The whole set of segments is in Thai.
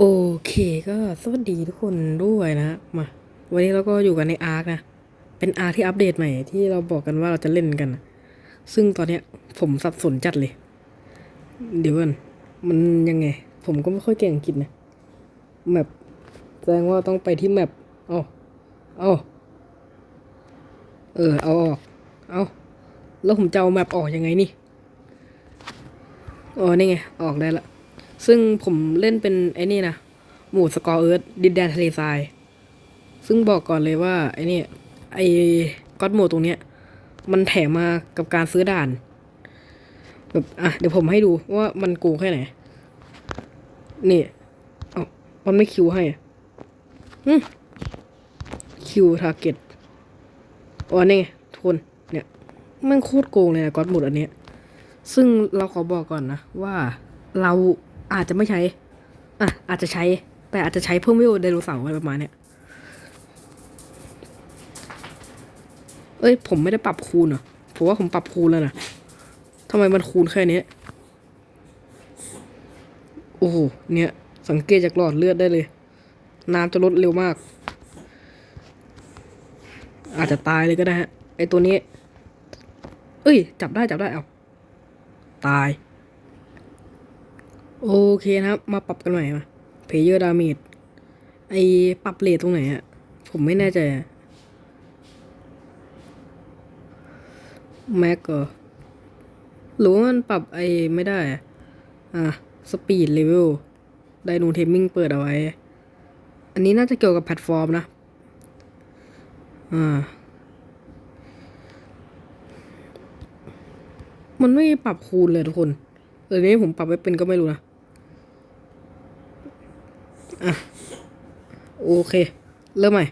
โอเคก็สวัสดีทุกคนด้วยนะมาวันนี้เราก็อยู่กันในอาร์คนะ เป็นอาร์คที่อัปเดตใหม่ที่เราบอกกันว่าเราจะเล่นกันนะซึ่งตอนเนี้ยผมสับสนจัดเลย เดี๋ยวก่อนมันยังไง ผมก็ไม่ค่อยเก่งอังกฤษนะแมปแสดงว่าต้องไปที่แมปเอาเอาเออเอาออกเอาแล้วผมจะเอาแมปออกยังไงนี่อ๋อนี่ไงออกได้ละ ซึ่งผมเล่นเป็นไอ้นี่นะ หมู่สกอร์เอิร์ธดินแดนทะเลทราย ซึ่งบอกก่อนเลยว่าไอ้นี่ไอ้ก็อดโหมดตรงเนี้ย มันแถมมากับการซื้อด่าน แบบอะเดี๋ยวผมให้ดูว่ามันโกงแค่ไหน นี่เอามันไม่คิวให้อะอืมคิวทาร์เก็ตอ๋อนี่ไงทุนเนี่ยมันโคตรโกงเลยนะก็อดโหมดอันเนี้ยซึ่งเราขอบอกก่อนนะว่าเรา อาจจะไม่ใช้ อะ อาจจะใช้ แต่อาจจะใช้เพิ่มวิวไดโนเสาร์อะไรประมาณเนี้ย เอ้ย ผมไม่ได้ปรับคูณเหรอ ผมว่าผมปรับคูณแล้วนะทำไมมันคูณแค่นี้ โอ้โห เนี่ย สังเกตจากหลอดเลือดได้เลย น้ำจะลดเร็วมาก อาจจะตายเลยก็ได้ฮะ ไอตัวนี้ เอ้ย จับได้จับได้เอาตาย โอเคนะครับ มาปรับกันใหม่มาเพเยอร์ดาเมจไอปรับเลทตรงไหนอะผมไม่แน่ใจแม็กก็หรือว่ามันปรับไอไม่ได้อะอะสปีดเลเวลไดโนเทมมิ่งเปิดเอาไว้ อันนี้น่าจะเกี่ยวกับแพลตฟอร์มนะ อ่า มันไม่ปรับคูณเลยทุกคนเออนี้ผมปรับไม่เป็นก็ไม่รู้นะ อะ โอเค เริ่มใหม่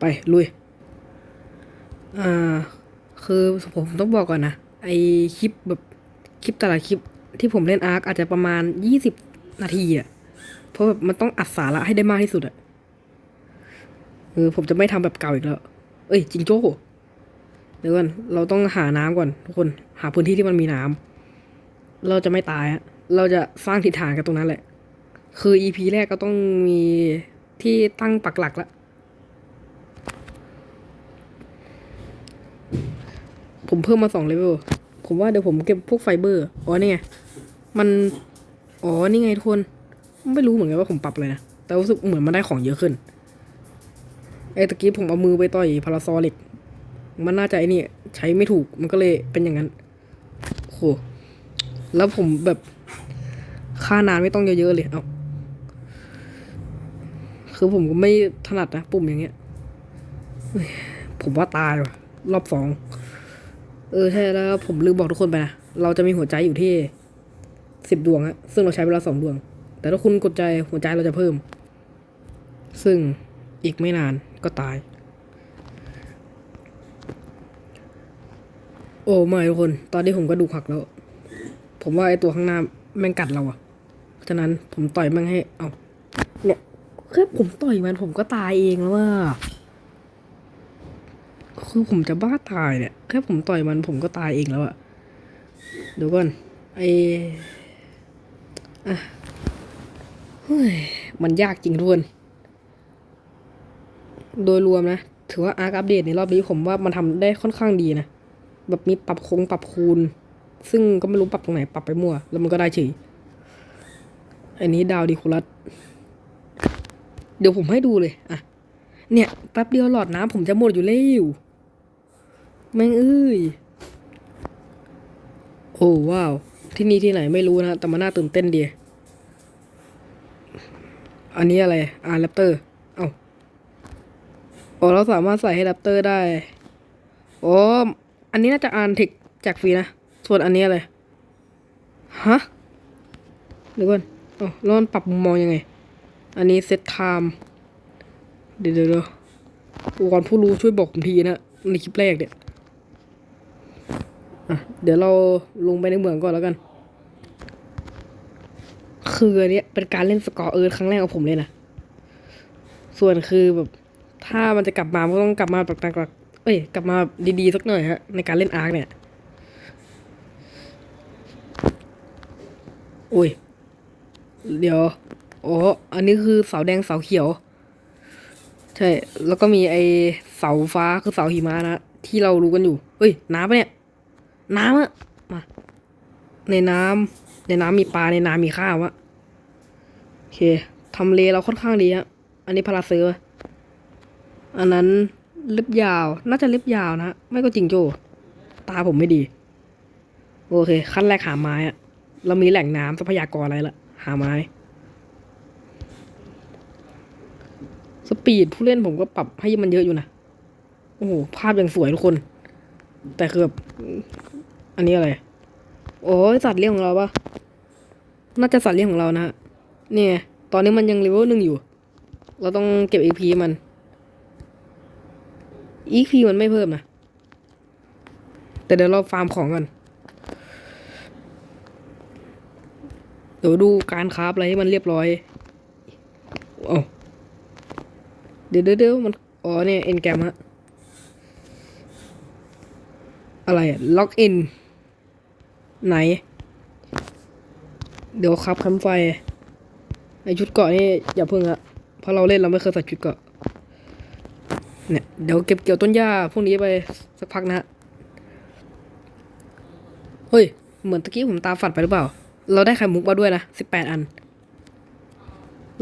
ไป ลุย อ่า คือผมต้องบอกก่อนนะ ไอคลิปแบบ คลิปแต่ละคลิปที่ผมเล่นอาร์คอาจจะประมาณยี่สิบนาทีอะเพราะแบบมันต้องอัดสาระให้ได้มากที่สุดอะเออผมจะไม่ทำแบบเก่าอีกแล้ว เอ้ยจิงโจ้เดี๋ยวก่อนเราต้องหาน้ำก่อนทุกคน หาพื้นที่ที่มันมีน้ำเราจะไม่ตายอะเราจะสร้างทิศทางกันตรงนั้นแหละ คือ EP แรกก็ต้องมีที่ตั้งปักหลักละ ผมเพิ่มมาสองเลเวล ผมว่าเดี๋ยวผมเก็บพวกไฟเบอร์ อ๋อนี่ไง มัน อ๋อ นี่ไงทุกคน ไม่รู้เหมือนกันว่าผมปรับอะไรนะ แต่รู้สึกเหมือนมันได้ของเยอะขึ้น ไอ้ตะกี้ผมเอามือไปต่อยพาราซอลิก มันน่าจะไอ้นี่ใช้ไม่ถูก มันก็เลยเป็นอย่างนั้น โห แล้วผมแบบค่านานไม่ต้องเยอะๆเลย เอา คือผมก็ไม่ถนัดนะปุ่มอย่างเงี้ย ผมว่าตายว่ะ รอบสอง เออใช่แล้วผมลืมบอกทุกคนไปนะ เราจะมีหัวใจอยู่ที่สิบดวงอะซึ่งเราใช้เวลาสองดวง แต่ถ้าคุณกดใจหัวใจเราจะเพิ่ม ซึ่งอีกไม่นานก็ตาย โอ้ไม่ทุกคน ตอนนี้ผมก็ดูกหักแล้ว ผมว่าไอตัวข้างหน้าแม่งกัดเราอะฉะนั้นผมต่อยแม่งให้ เอาเนี่ย แค่ผมต่อยมันผมก็ตายเองแล้วว่าคือผมจะบ้าตายเนี่ยแค่ผมต่อยมันผมก็ตายเองแล้วอะเดี๋ยวก่อนไออะเฮ้ยมันยากจริงทุกคนโดยรวมนะ ถือว่าอาร์คอัปเดตในรอบนี้ผมว่ามันทำได้ค่อนข้างดีนะ แบบมีปรับโค้งปรับคูณ ซึ่งก็ไม่รู้ปรับตรงไหนปรับไปมั่ว แล้วมันก็ได้เฉยอันนี้ดาวดีคูลัส เดี๋ยวผมให้ดูเลยอะเนี่ยแป๊บเดียวหลอดน้ำผมจะหมดอยู่แล้วแม่งเอ้ยโอ้ว้าว ที่นี่ที่ไหนไม่รู้นะแต่มันน่าตื่นเต้นดีอันนี้อะไรอ่าแรปเตอร์เอ้าอ๋อเราสามารถใส่ให้แรปเตอร์ได้อ๋ออันนี้น่าจะอ่านเทคจากฟรีนะ ส่วนอันนี้อะไร ฮะเดี๋ยวก่อนอ๋อแล้วมันปรับมุมมองยังไง อันนี้เซตไทม์เดี๋ยวเดี๋ยวเดี๋ยวก่อนผู้รู้ช่วยบอกผมทีนะในคลิปแรกเนี่ยอะเดี๋ยวเราลงไปในเมืองก่อนแล้วกัน คืออันนี้เป็นการเล่นสกอร์เอิร์ธครั้งแรกของผมเลยนะ ส่วนคือแบบ ถ้ามันจะกลับมาก็ต้องกลับมาแบบต่างๆเอ้ย กลับมาดีๆสักหน่อยฮะ ในการเล่นอาร์คเนี่ยโอ้ย เดี๋ยว โอ้อันนี้คือเสาแดงเสาเขียว ใช่ แล้วก็มีไอเสาฟ้าคือเสาหิมะนะที่เรารู้กันอยู่เฮ้ย น้ำปะเนี่ย น้ำอะมา ในน้ำในน้ำมีปลาในน้ำมีข้าวอะโอเคทำเลเราค่อนข้างดีอะอันนี้พาราเซอร์อันนั้นเล็บยาว น่าจะเล็บยาวนะ ไม่ก็จริงโจ ตาผมไม่ดี โอเค ขั้นแรกหาไม้อะเรามีแหล่งน้ำทรัพยากรอะไรละ หาไม้ สปีดผู้เล่นผมก็ปรับให้มันเยอะอยู่นะ โอ้โห ภาพยังสวยทุกคน แต่คือแบบอันนี้อะไร โอ้ยสัตว์เลี้ยงของเราปะน่าจะสัตว์เลี้ยงของเรานะฮะเนี่ย ตอนนี้มันยังเลเวลหนึ่งอยู่ เราต้องเก็บ EP มัน EP มันไม่เพิ่มนะ แต่เดี๋ยวเราฟาร์มของกัน เดี๋ยวดูการคราฟอะไรให้มันเรียบร้อยโอ้ เดี๋ยวเดี๋ยวมัน อ๋อเนี่ยเอ็นแกรมฮะ อะไรอะล็อกอิน ไหน เดี๋ยวครับคำไฟไอชุดเกาะนี่อย่าเพิ่งอะเพราะเราเล่นเราไม่เคยใส่ชุดเกาะเนี่ยเดี๋ยวเก็บเกี่ยวต้นหญ้าพวกนี้ไปสักพักนะฮะ เฮ้ย เหมือนตะกี้ผมตาฝัดไปหรือเปล่า เราได้ไข่มุกมาด้วยนะสิบแปดอัน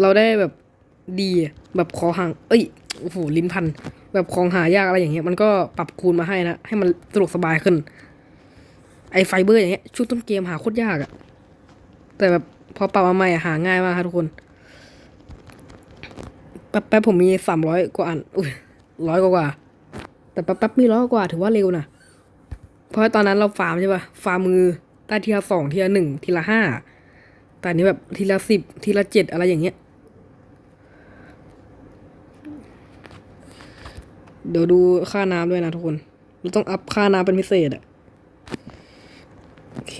เราได้แบบ ดีแบบคอห่าง เอ้ยโอ้โหลิ้นพัน แบบของหายากอะไรอย่างเงี้ยมันก็ปรับคูณมาให้นะ ให้มันสะดวกสบายขึ้น ไอไฟเบอร์อย่างเงี้ยช่วงต้นเกมหาโคตรยากอะแต่แบบพอปรับมาใหม่หาง่ายมากครับทุกคนแป๊บแป๊บผมมีสามร้อยกว่าอันอุ้ยร้อยกว่ากว่าแต่แป๊บแป๊บมีร้อยกว่าถือว่าเร็วนะเพราะตอนนั้นเราฟาร์มใช่ปะฟาร์มมือได้ทีละสองทีละหนึ่งทีละห้าแต่อันนี้แบบทีละสิบทีละเจ็ดอะไรอย่างเงี้ย เดี๋ยวดูค่าน้ำด้วยนะทุกคน เราต้องอัพค่าน้ำเป็นพิเศษอะโอเค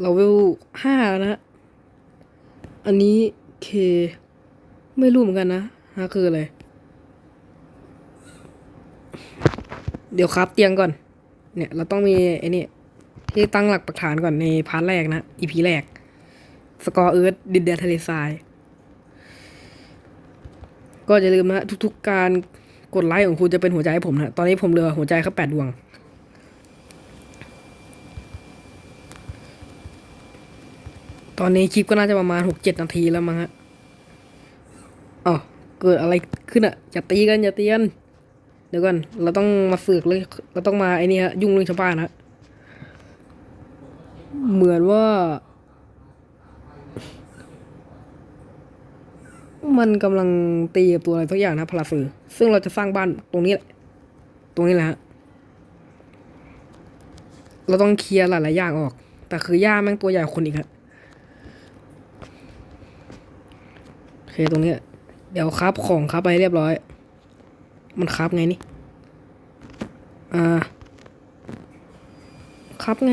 เราเวลห้าแล้วนะ อันนี้เค ไม่รู้เหมือนกันนะฮะคืออะไร เดี๋ยวครับเตียงก่อน เนี่ย เราต้องมีไอ้นี่ที่ตั้งหลักปักฐานก่อนในพาร์ทแรกนะ อีพีแรก สกอร์เอิร์ธดินแดนทะเลทราย ก็อย่าลืมนะ ทุกๆการ กดไลค์ของคุณจะเป็นหัวใจให้ผมนะตอนนี้ผมเหลือหัวใจแค่แปดดวง ตอนนี้คลิปก็น่าจะประมาณหกเจ็ดนาทีแล้วมั้งฮะอ๋อเกิดอะไรขึ้นอะอย่าตีกันอย่าตีกันเดี๋ยวก่อนเราต้องมาฝึกเลยเราต้องมาไอ้นี่ฮะยุ่งเรื่องชาวบ้านฮะเหมือนว่า มันกำลังตีกับตัวอะไรสักอย่างนะพลาฟือ ซึ่งเราจะสร้างบ้านตรงนี้แหละ ตรงนี้แหละฮะเราต้องเคลียร์หลายๆอย่างออก แต่คือย่าแม่งตัวใหญ่คนอีกฮะโอเคตรงนี้ เดี๋ยวครับของครับไปเรียบร้อย มันครับไงนี่ อ่า ครับไง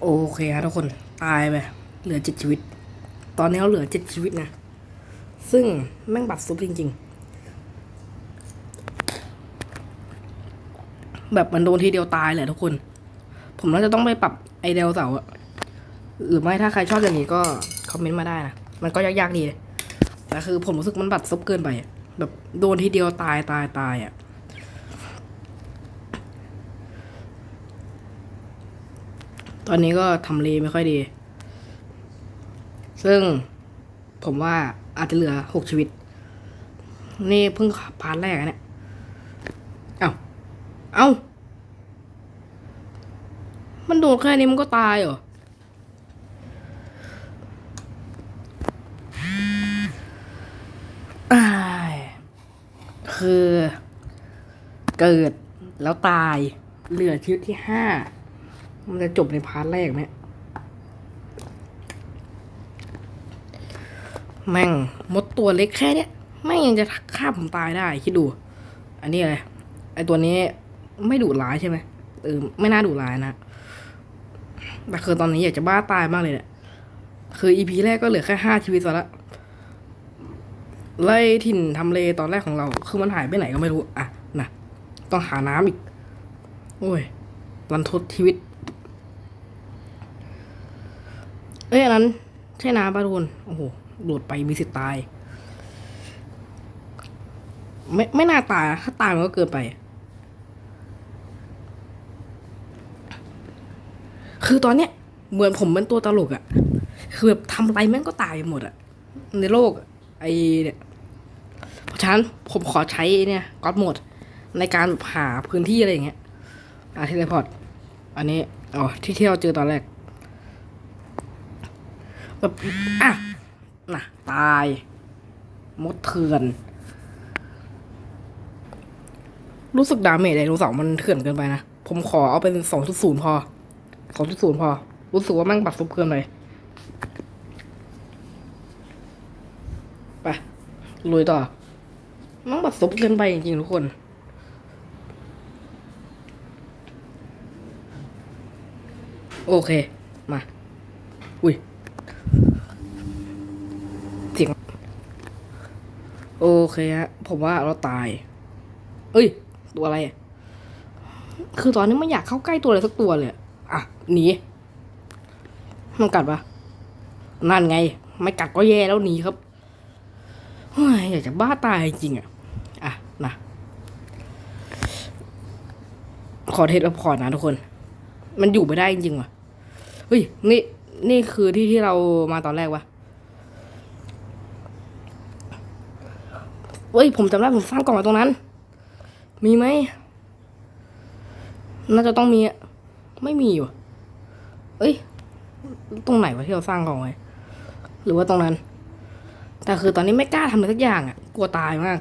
โอเคครับทุกคน ตายไป เหลือเจ็ดชีวิต ตอนนี้เราเหลือเจ็ดชีวิตนะ ซึ่งแม่งบัตรซุปจริง ๆ แบบมันโดนทีเดียวตายเลยทุกคน ผมน่าจะต้องไปปรับไอเดลเสาอะหรือไม่ถ้าใครชอบอย่างนี้ก็คอมเมนต์มาได้นะ มันก็ยากๆดีแต่คือผมรู้สึกมันบัตรซุปเกินไป แบบโดนทีเดียวตายตายตายอะตอนนี้ก็ทำเลไม่ค่อยดี ซึ่งผมว่าอาจจะเหลือหกชีวิต นี่เพิ่งพาร์ทแรกอะเนี่ย เอ้า เอ้า มันโดนแค่นี้มันก็ตายเหรอ คือ เกิดแล้วตาย เหลือชีวิตที่ห้า มันจะจบในพาร์ทแรกไหม แม่งมดตัวเล็กแค่เนี้ยแม่งยังจะฆ่าผมตายได้คิดดู อันนี้อะไรไอตัวนี้ไม่ดุร้ายใช่ไหมเออไม่น่าดุร้ายนะแต่คือตอนนี้อยากจะบ้าตายมากเลยเนี่ยคืออีพีแรกก็เหลือแค่ห้าชีวิตซะละไล่ถิ่นทำเลตอนแรกของเรา คือมันหายไปไหนก็ไม่รู้ อะนะต้องหาน้ำอีก โอ้ยรันทดชีวิต เอ้ยอันนั้น ใช่น้ำปะทุนโอ้โห โดดไปมีสิทธิ์ตาย ไม่ไม่น่าตายถ้าตายมันก็เกินไป คือตอนเนี้ยเหมือนผมเป็นตัวตลกอะคือแบบทำอะไรแม่งก็ตายหมดอะในโลกไอเนี่ยเพราะฉะนั้นผมขอใช้เนี่ยก็อดหมดในการหาพื้นที่อะไรอย่างเงี้ยอะเทเลพอร์ตอันนี้ อ๋อ ที่ที่เราเจอตอนแรกแบบอะ น่ะตาย มดเถื่อน รู้สึกดาเมจไดโนเสาร์มันเถื่อนเกินไปนะ ผมขอเอาเป็นสองจุดศูนย์พอสองจุดศูนย์พอ รู้สึกว่าแม่งบัดซุบเกินไปไปลุยต่อม่งบัดซุบเกินไปจริงๆทุกคนโอเค มา อุ้ย เสียง โอเคฮะ ผมว่าเราตาย เอ้ย ตัวอะไรอะคือตอนนี้ไม่อยากเข้าใกล้ตัวอะไรสักตัวเลยอะอะ หนี มันกัดปะนั่นไง ไม่กัดก็แย่แล้วหนีครับเฮ้ยอยากจะบ้าตายจริงอะ อะนะ ขอเทสแล้วพอร์ตนะทุกคน มันอยู่ไม่ได้จริงว่ะ เฮ้ย นี่ นี่คือที่ที่เรามาตอนแรกวะ เฮ้ยผมจำได้ผมสร้างกล่องไว้ตรงนั้น มีไหมน่าจะต้องมีอะไม่มีว่ะเอ้ย ตรงไหนวะที่เราสร้างกล่องไว้หรือว่าตรงนั้น แต่คือตอนนี้ไม่กล้าทำอะไรสักอย่างอะ กลัวตายมาก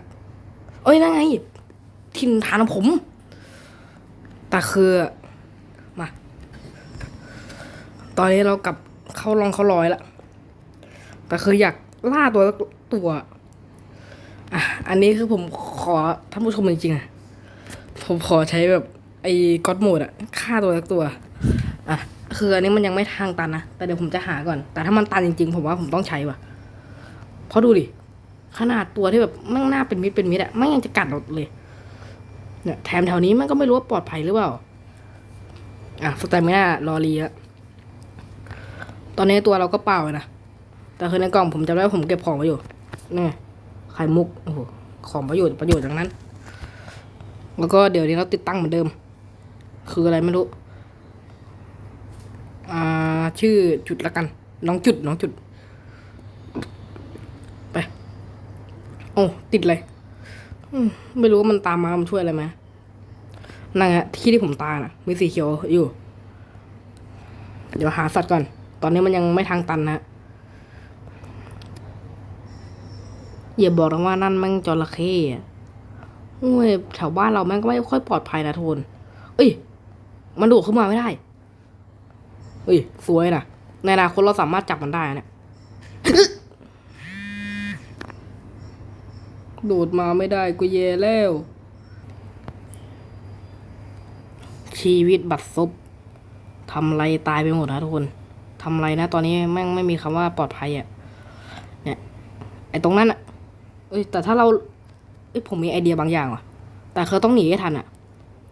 เอ้ยนั่นไงทินฐานของผม แต่คือมา ตอนนี้เรากลับเข้าลองเขารอยละแต่คืออยากล่าตัวตัว อะอันนี้คือผมขอท่านผู้ชมจริงๆอะผมขอใช้แบบไอ้ก็อดโหมดอะฆ่าตัวสักตัวอะคืออันนี้มันยังไม่ทางตันนะแต่เดี๋ยวผมจะหาก่อน แต่ถ้ามันตันจริงๆ ผมว่าผมต้องใช้ว่ะเพราะดูดิขนาดตัวที่แบบแม่งหน้าเป็นมิดเป็นมิดอะม่งยังจะกัดเราเลยเนี่ยแถมแถวนี้มันก็ไม่รู้ว่าปลอดภัยหรือเปล่า อะสแตมิน่ารอรีอะตอนนี้ตัวเราก็เปล่านะ แต่คือในกล่องผมจำได้ว่าผมเก็บของไว้อยู่นี่ ไข่มุกโอ้โหของประโยชน์ประโยชน์ทั้งนั้น แล้วก็เดี๋ยวนี้เราติดตั้งเหมือนเดิม คืออะไรไม่รู้อ่าชื่อจุดละกันน้องจุดน้องจุด ไป โอ้ติดเลยอมไม่รู้ว่ามันตามมา มันช่วยอะไรไหมนั่นไงที่ที่ผมตายน่ะ มีสีเขียวอยู่ เดี๋ยวหาสัตว์ก่อน ตอนนี้มันยังไม่ทางตันนะ อย่าบอกนะว่านั่นแม่งจระเข้อะโอ้ยแถวบ้านเราแม่งก็ไม่ค่อยปลอดภัยนะโทนเอ้ย มันโดดขึ้นมาไม่ได้ เอ้ย สวยนะในอนาคตเราสามารถจับมันได้นะเนี่ยโดดมาไม่ได้ก็แย่แล้ว ชีวิตบัดซบทำไรตายไปหมดนะทุกคนทำไรนะ ตอนนี้แม่งไม่มีคำว่าปลอดภัยอะ่ะ เนี่ย ไอ้ตรงนั้นอะ่ะ เอ้ยแต่ถ้าเราเอ้ยผมมีไอเดียบางอย่างว่ะ แต่คือต้องหนีให้ทันอะ่ะ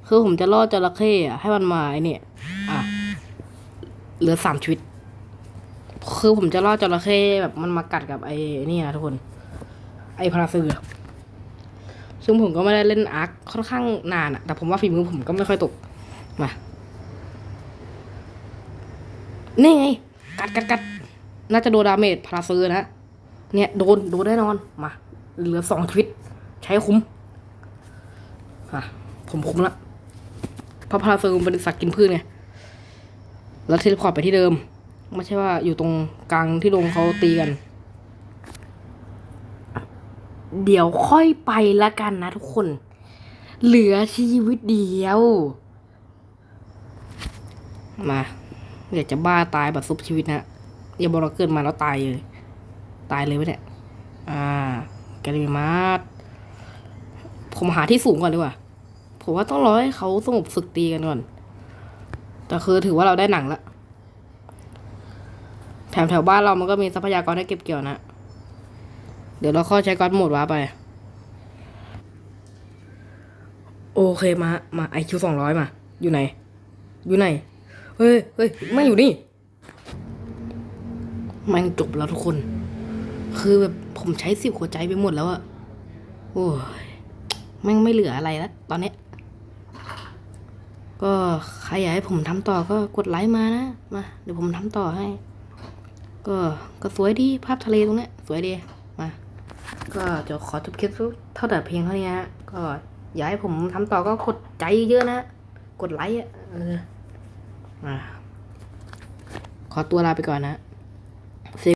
คือผมจะล่อจระเข้อะให้มันมาไอเนี่ยอะเหลือสามชีวิต คือผมจะล่อจระเข้แบบมันมากัดกับไอ้นี่นะทุกคน ไอ้พาราซึอซึ่งผมก็ไม่ได้เล่นอาร์คค่อนข้างนานอะแต่ผมว่าฝีมือผมก็ไม่ค่อยตก มา นี่ไง กัดกัดกัดน่าจะโดนดาเมจพาราซึนะ เนี่ยโดนโดนแน่นอน มา เหลือสองชีวิต ใช้คุ้มอะผมคุ้มละเพราะพาราซึมันเป็นสัตว์กินพืชไง แล้วเทเลพอร์ตไปที่เดิม ไม่ใช่ว่าอยู่ตรงกลางที่ลงเขาตีกัน เดี๋ยวค่อยไปละกันนะทุกคน เหลือชีวิตเดียว มาอยากจะบ้าตายแบบซุบชีวิตนะอย่าบอกเราเกิดมาแล้วตายเลย ตายเลยวะเนี่ยอ่า แกลมีมาร์ผมหาที่สูงก่อนดีกว่า ผมว่าต้องรอให้เขาสงบศึกตีกันก่อน แต่คือถือว่าเราได้หนังละ แถวแถวบ้านเรามันก็มีทรัพยากรให้เก็บเกี่ยวนะ เดี๋ยวเราค่อใช้ก้อนหมดว้าไป โอเคมา มาไอคิวสองร้อยมา อยู่ไหน อยู่ไหน เฮ้ยเฮ้ยไม่อยู่นี่แม่งจบแล้วทุกคน คือแบบผมใช้สิบหัวใจไปหมดแล้วอะโอ้ยแม่งไม่เหลืออะไรแล้วตอนเนี้ยก็ใครอยากให้ผมทำต่อก็กดไลค์มานะ มา เดี๋ยวผมทำต่อให้ ก็ก็สวยดีภาพทะเลตรงเนี้ย สวยดีมา ก็เดี๋ยวขอจบคลิปเท่าแต่เพียงเท่านี้ฮะก็อยากให้ผมทำต่อก็กดใจเยอะนะ กดไลค์อะเออมาขอตัวลาไปก่อนนะ